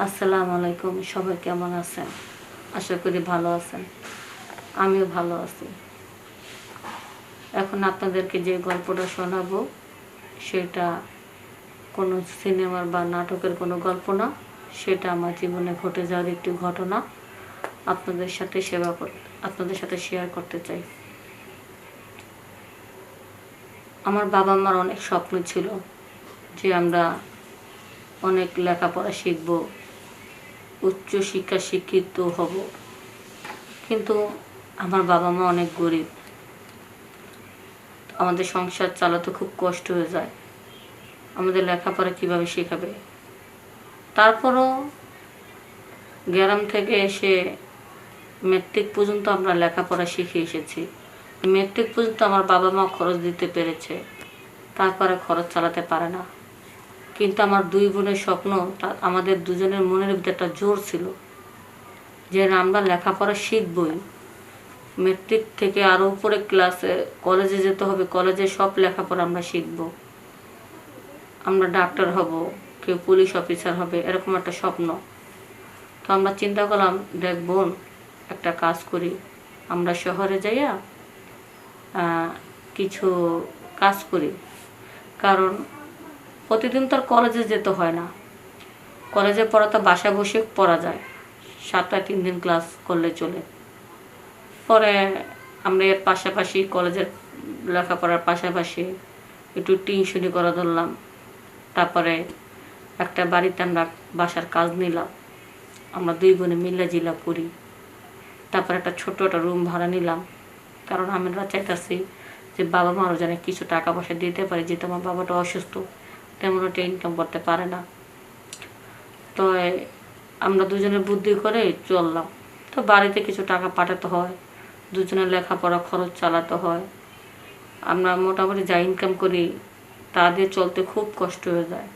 আসসালামু আলাইকুম, সবাই কেমন আছেন? আশা করি ভালো আছেন। আমিও ভালো আছি। এখন আপনাদেরকে যে গল্পটা শোনাবো, সেটা কোনো সিনেমার বা নাটকের কোনো গল্প না, সেটা আমার জীবনে ঘটে যাওয়ার একটি ঘটনা। আপনাদের সাথে সেবা আপনাদের সাথে শেয়ার করতে চাই। আমার বাবা মার অনেক স্বপ্ন ছিল যে আমরা অনেক লেখাপড়া শিখব উচ্চ শিক্ষা শিক্ষিত হব। কিন্তু আমার বাবা মা অনেক গরিব। আমাদের সংসার চালাতে খুব কষ্ট হয়ে যায়। আমাদের লেখাপড়া কীভাবে শেখাবে? তারপরও গ্রাম থেকে এসে মেট্রিক পর্যন্ত আমরা লেখাপড়া শিখে এসেছি। মেট্রিক পর্যন্ত আমার বাবা মা খরচ দিতে পেরেছে। তারপরে খরচ চালাতে পারে না। কিন্তু আমার দুই বোনের স্বপ্ন আমাদের দুজনের মনের ভিতরে একটা জোর ছিল যে আমরা লেখাপড়া শিখবই। মেট্রিক থেকে আরও উপরে ক্লাসে কলেজে যেতে হবে কলেজে সব লেখাপড়া আমরা শিখব। আমরা ডাক্তার হব, কেউ পুলিশ অফিসার হবে, এরকম একটা স্বপ্ন। তো আমরা চিন্তা করলাম, দেখ বোন, একটা কাজ করি। আমরা শহরে যাইয়া কিছু কাজ করি। কারণ প্রতিদিন তো আর কলেজে যেতে হয় না। কলেজে পড়া তো বাসায় বসে পড়া যায়। সাতটায় তিন দিন ক্লাস করলে চলে। পরে আমরা এর পাশাপাশি কলেজের লেখাপড়ার পাশাপাশি একটু টিউশনি করা ধরলাম। তারপরে একটা বাড়িতে আমরা বাসার কাজ নিলাম। আমরা দুই বোনে মিল্লা জিলা করি তারপর একটা ছোট একটা রুম ভাড়া নিলাম। কারণ আমরা চাইতেছি যে বাবা মারও যেন কিছু টাকা পয়সা দিতে পারে, যেহেতু আমার বাবাটা অসুস্থ। তেমন একটা ইনকাম করতে পারে না। তো আমরা দুজনে বুদ্ধি করে চললাম। তো বাড়িতে কিছু টাকা পাঠাতে হয়, দুজনের লেখাপড়া খরচ চালাতে হয়। আমরা মোটামুটি যা ইনকাম করি, তা দিয়ে চলতে খুব কষ্ট হয়ে যায়।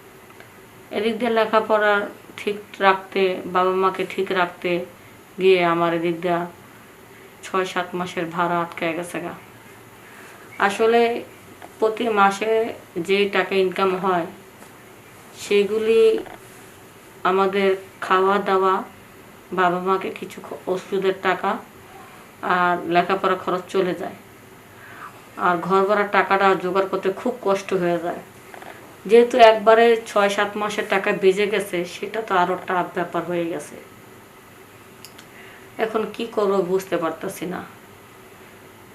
এদিক দিয়ে লেখাপড়া ঠিক রাখতে, বাবা মাকে ঠিক রাখতে গিয়ে আমার এদিক দিয়ে ছয় সাত মাসের ভাড়া আটকে গেছে গা। আসলে প্রতি মাসে যে টাকা ইনকাম হয়, সেগুলি আমাদের খাওয়া দাওয়া বাবা মাকে কিছু ওষুধের টাকা আর লেখাপড়া খরচ চলে যায়। আর ঘর ভাড়ার টাকাটা জোগাড় করতে খুব কষ্ট হয়ে যায়। যেহেতু একবারে ছয় সাত মাসের টাকা বেজে গেছে, সেটা তো আরও টাফ ব্যাপার হয়ে গেছে। এখন কি করব বুঝতে পারতাছি না।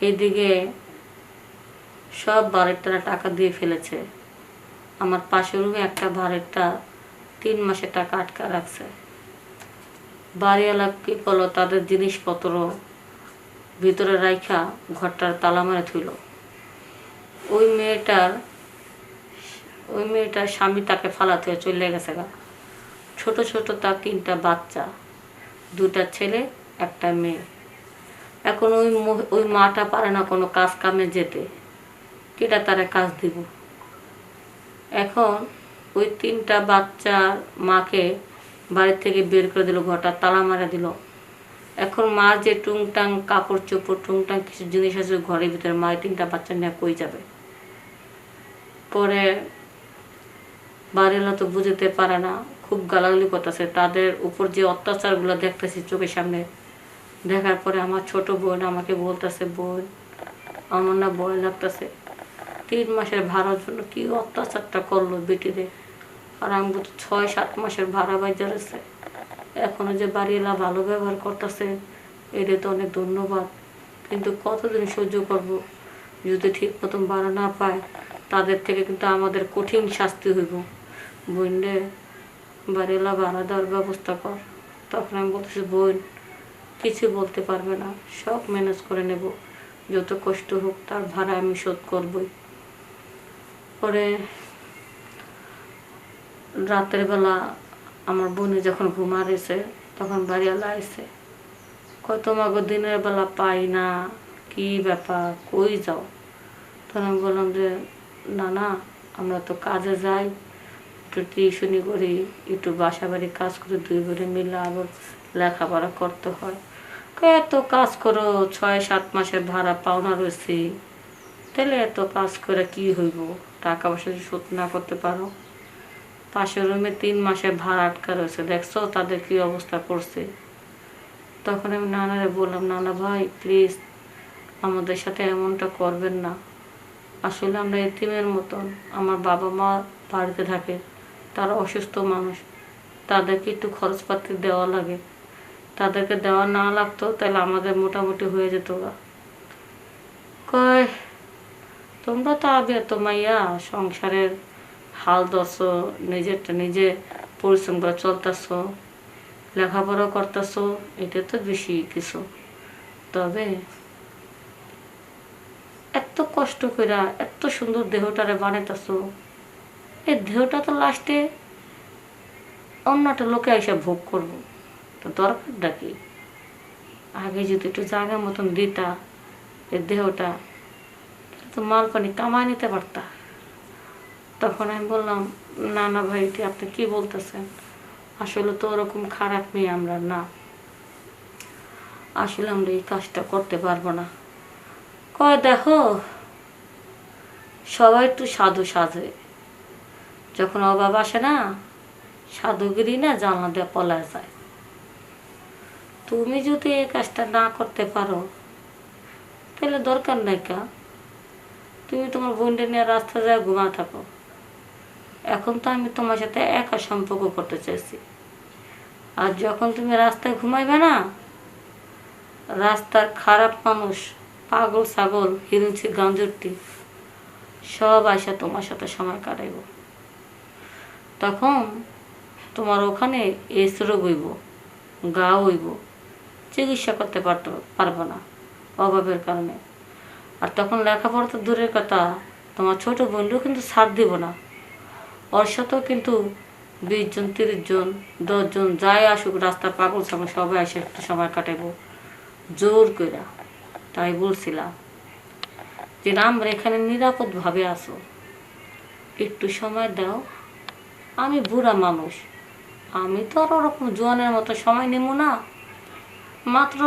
এদিকে সব বাড়িটারা টাকা দিয়ে ফেলেছে। আমার পাশের রুমে একটা বাড়িটা তিন মাসে টাকা আটকা রাখছে। বাড়িওয়ালা কি করল তাদের জিনিসপত্র ভিতরে রাইখা ঘরটার তালা মারে থইল। ওই মেয়েটার ওই মেয়েটার স্বামী তাকে ফালাতে চলে গেছে গা। ছোট ছোট তার তিনটা বাচ্চা দুটা ছেলে, একটা মেয়ে। এখন ওই ওই মাটা পারে না কোনো কাজ কামে যেতে। কেটা তারা কাজ দিব। এখন ওই তিনটা বাচ্চার মাকে বাড়ি থেকে বের করে দিল, ঘরটা তালা মারা দিল। এখন মা যে টুংটাং কাপড় চোপড়, টুংটাং কিছু জিনিস আছে, ঘরের ভিতরে মা তিনটা বাচ্চা নিয়ে কই যাবে? পরে বাড়িওয়ালা তো বুঝতে পারে না, খুব গালাগালি করতেছে। তাদের উপর যে অত্যাচারগুলো দেখতেছি চোখের সামনে, দেখার পরে আমার ছোট বোন আমাকে বলতেছে, বোন, আমার না ভয় লাগতেছে। তিন মাসের ভাড়ার জন্য কি অত্যাচারটা করল বেটিরে? আর আমি বলছি ছয়, সাত মাসের ভাড়া বাজার আছে এখনও যে বাড়িওয়ালা ভালো ব্যবহার করতেছে এটা তো অনেক ধন্যবাদ। কিন্তু কতদিন সহ্য করব? যদি ঠিক মতন ভাড়া না পায়, তাদের থেকে কিন্তু আমাদের কঠিন শাস্তি হইব। রে, বাড়িওয়ালা ভাড়া দেওয়ার ব্যবস্থা কর। তখন আমি বলতেছি, বোন, কিছু বলতে পারবে না। সব ম্যানেজ করে নেব। যত কষ্ট হোক, তার ভাড়া আমি শোধ করবই। পরে রাতের বেলা আমার বোনে যখন ঘুমা রয়েছে তখন বাড়িওয়ালা এসে কয় তোমাকে দিনের বেলা পাই না, কি ব্যাপার, কই যাও? তখন আমি বললাম যে, না না, আমরা তো কাজে যাই, একটু টিউশনি করি, একটু বাসা বাড়ি কাজ করে, দুই বোনে মিলে আবার লেখাপড়া করতে হয়। এত কাজ করো, ছয়, সাত মাসের ভাড়া পাওনা রয়েছে, তাহলে এত কাজ করে কি হইব? টাকা পয়সা শোধ না করতে পারো পাশের রুমে তিন মাসে ভাড়া আটকা রয়েছে। দেখছ তাদের কি অবস্থা করছে? তখন আমি নানারে বললাম, নানা ভাই প্লিজ আমাদের সাথে এমনটা করবেন না। আসলে আমরা এতিমের মতন। আমার বাবা মা বাড়িতে থাকে, তারা অসুস্থ মানুষ। তাদেরকে একটু খরচপাতি দেওয়া লাগে। তাদেরকে দেওয়া না লাগতো, তাহলে আমাদের মোটামুটি হয়ে যেত কয় তোমরা তো আগে তোমাইয়া সংসারের হাল দছ নিজেরটা নিজে পরিশ্রম করে চলতেছ লেখাপড়া করতেছ, এটা তো বেশি কিছু। তবে এত কষ্ট কইরা এত সুন্দর দেহটারে বানাইতেছ, এই দেহটা তো লাস্টে অন্যটা লোকে এসে ভোগ করব, তো দরকারটা কি? আগে যদি একটু জায়গা মতন দিতা, এই দেহটা তো মাল পানি কামায় নিতে পারতা। তখন আমি বললাম, না না ভাই আপনি কি বলতেছেন? আসলে তো ওরকম খারাপ মেয়ে আমরা না। আসলে আমরা এই কাজটা করতে পারব না। কয়, দেখো, সবাই একটু সাধু সাজে যখন অভাব আসে না, সাধুগিরি না জানলা দিয়ে পলা যায়। তুমি যদি এই কাজটা না করতে পারো, তাহলে দরকার নাই কা তুমি তোমার বোনটা নিয়ে রাস্তা যায় ঘুমা থাকো? এখন তো আমি তোমার সাথে একা সম্পর্ক করতে চাইছি। আর যখন তুমি রাস্তায় ঘুমাইবে না, রাস্তার খারাপ মানুষ, পাগল, ছাগল হিরুচি গাঞ্জুরটি সব আসা তোমার সাথে সময় কাটাইব। তখন তোমার ওখানে এস রোগ হইব, গা হইব, চিকিৎসা করতে পারতে পারব না অভাবের কারণে। আর তখন লেখাপড়া তো দূরের কথা। তোমার ছোট বোনও কিন্তু ছাড় দিব না। ওর সাথেও কিন্তু বিশ জন, তিরিশ জন দশজন যাই আসুক, রাস্তার পাগল ছাগল সবাই এসে একটু সময় কাটাবো জোর কইরা, তাই বলছিলাম যে আমরা এখানে নিরাপদভাবে আসো একটু সময় দাও। আমি বুড়া মানুষ। আমি তো আর ওরকম জোয়ানের মতো সময় নেব না। মাত্র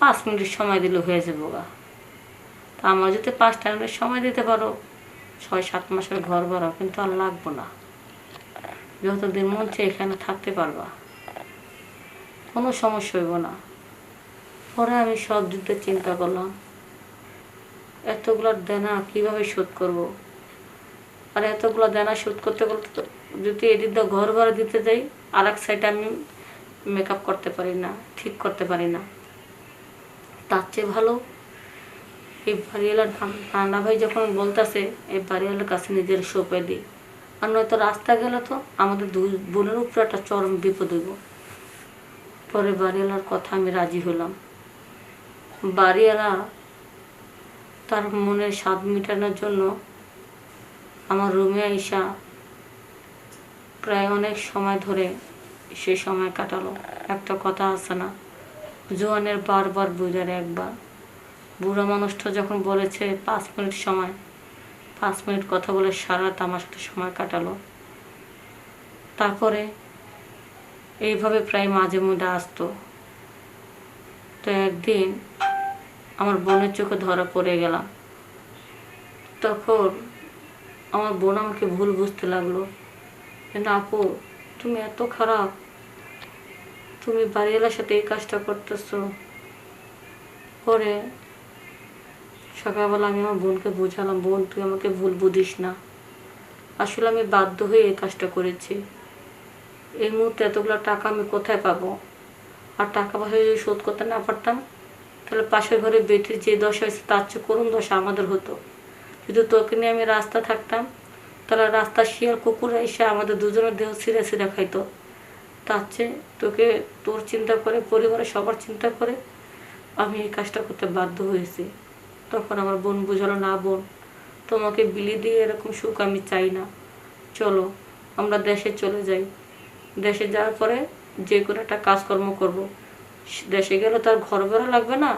পাঁচ মিনিট সময় দিলে হয়ে যাব গা। তা আমার যদি পাঁচটা মিনিট সময় দিতে পারো, ছয়, সাত মাসের ঘর ভাড়া, কিন্তু আর লাগবো না। যতদিন মন চেয়ে এখানে থাকতে পারবা। কোনো সমস্যা হইব না। পরে আমি সব দিয়ে চিন্তা করলাম, এতগুলো দেনা কীভাবে শোধ করব? আর এতগুলো দেনা শোধ করতে করতে যদি এদিক দিয়ে ঘর ভাড়া দিতে যাই আর এক সাইডে আমি মেকআপ করতে পারি না, ঠিক করতে পারি না। তার চেয়ে ভালো এই বাড়িওয়ালার রান্না ভাই যখন বলতেছে, এই বাড়িওয়ালার কাছে নিজের সোপে দিই আর নয়তো রাস্তা গেলে তো আমাদের দুই বোনের উপরে একটা চরম বিপদ হইব। পরে বাড়িওয়ালার কথা আমি রাজি হলাম। বাড়িওয়ালা তার মনের স্বাদ মেটানোর জন্য আমার রুমে আইসা প্রায় অনেক সময় ধরে সে সময় কাটালো। একটা কথা আছে না, জোয়ানের বারবার বুঝার একবার। বুড়া মানুষটা যখন বলেছে, পাঁচ মিনিট সময়। পাঁচ মিনিট কথা বলে সারা রাত আমার সাথে সময় কাটালো। তারপরে এইভাবে প্রায় মাঝে মধ্যে আসতো। তো একদিন আমার বোনের চোখে ধরা পড়ে গেলাম। তখন আমার বোন আমাকে ভুল বুঝতে লাগল। না আপু, তুমি এত খারাপ। তুমি বাড়িওয়ালার সাথে এই কাজটা করতেছো। পরে সকালবেলা আমি আমার বোনকে বোঝালাম, বোন, তুই আমাকে ভুল বুঝিস না। আসলে আমি বাধ্য হয়ে এই কাজটা করেছি। এই মুহূর্তে এতগুলো টাকা আমি কোথায় পাবো? আর টাকা পয়সা যদি শোধ করতে না পারতাম, তাহলে পাশের ঘরে বেটির যে দশা হয়েছে, তার চেয়ে করুণ দশা আমাদের হতো। যদি তোকে নিয়ে আমি রাস্তা থাকতাম, তাহলে রাস্তা শিয়াল কুকুর এসে আমাদের দুজনের দেহ ছিঁড়ে ছিঁড়ে খাইতো। তার চেয়ে তোকে তোর চিন্তা করে, পরিবারের সবার চিন্তা করে, আমি এই কাজটা করতে বাধ্য হয়েছি। তখন আমার বোন বুঝালো, না বোন, তোমাকে বিলি দিয়ে এরকম সুখ আমি চাই না। চলো, আমরা দেশে চলে যাই। দেশে যাওয়ার পরে যে কোনো একটা কাজকর্ম করব। দেশে গেলে তার ঘর ভাড়া লাগবে না।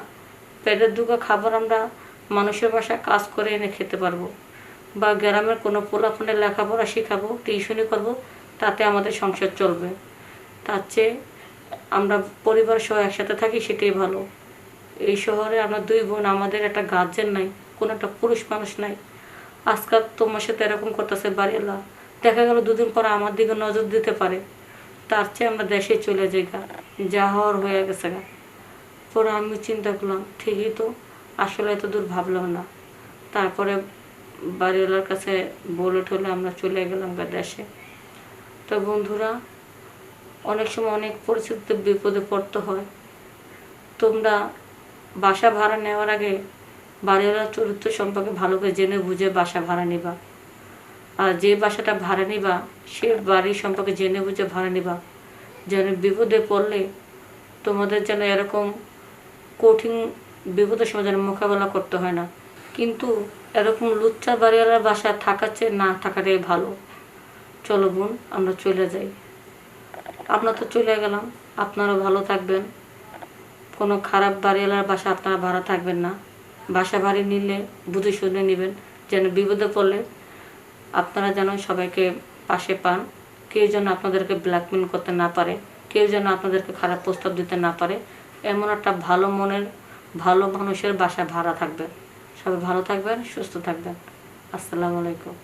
পেটের দুটো খাবার আমরা মানুষের বাসায় কাজ করে এনে খেতে পারব। বা গ্রামের কোনো পোলাফোনে লেখাপড়া শেখাবো, টিউশনি করব, তাতে আমাদের সংসার চলবে। তার চেয়ে আমরা পরিবার সহ একসাথে থাকি সেটাই ভালো। এই শহরে আমরা দুই বোন, আমাদের একটা গার্জেন নাই, কোনো একটা পুরুষ মানুষ নাই। আজকাল তোমার সাথে এরকম করতেছে বাড়িওয়ালা। দেখা গেল দুদিন পর আমার দিকে নজর দিতে পারে। তার চেয়ে আমরা দেশে চলে যাই গা, যা হওয়ার হয়ে গেছে গা। পরে আমি চিন্তা করলাম, ঠিকই তো, আসলে এত দূর ভাবলাম না। তারপরে বাড়িওয়ালার কাছে বলে ঠলে আমরা চলে গেলাম গা দেশে। তো বন্ধুরা, অনেক সময় অনেক পরিস্থিতিতে বিপদে পড়তে হয়। তোমরা বাসা ভাড়া নেওয়ার আগে বাড়িওয়ালার চরিত্র সম্পর্কে ভালো করে জেনে বুঝে বাসা ভাড়া নিবা। আর যে বাসাটা ভাড়া নিবা, সে বাড়ি সম্পর্কে জেনে বুঝে ভাড়া নিবা। যেন বিপদে পড়লে তোমাদের যেন এরকম কঠিন বিপদের সময় যেন মোকাবেলা করতে হয় না। কিন্তু এরকম লুচ্চা বাড়িওয়ালার বাসা থাকার চেয়ে না থাকাটাই ভালো। চলো বোন, আমরা চলে যাই। আমরা তো চলে গেলাম। আপনারাও ভালো থাকবেন। কোনো খারাপ বাড়িওয়ালার বাসা আপনারা ভাড়া থাকবেন না। বাসা বাড়ি নিলে বুঝে শুনে নেবেন যেন বিপদে পড়লে আপনারা যেন সবাইকে পাশে পান। কেউ যেন আপনাদেরকে ব্ল্যাকমেল করতে না পারে, কেউ যেন আপনাদেরকে খারাপ প্রস্তাব দিতে না পারে। এমন একটা ভালো মনের, ভালো মানুষের বাসা ভাড়া থাকবেন সবাই ভালো থাকবেন, সুস্থ থাকবেন। আসসালামু আলাইকুম।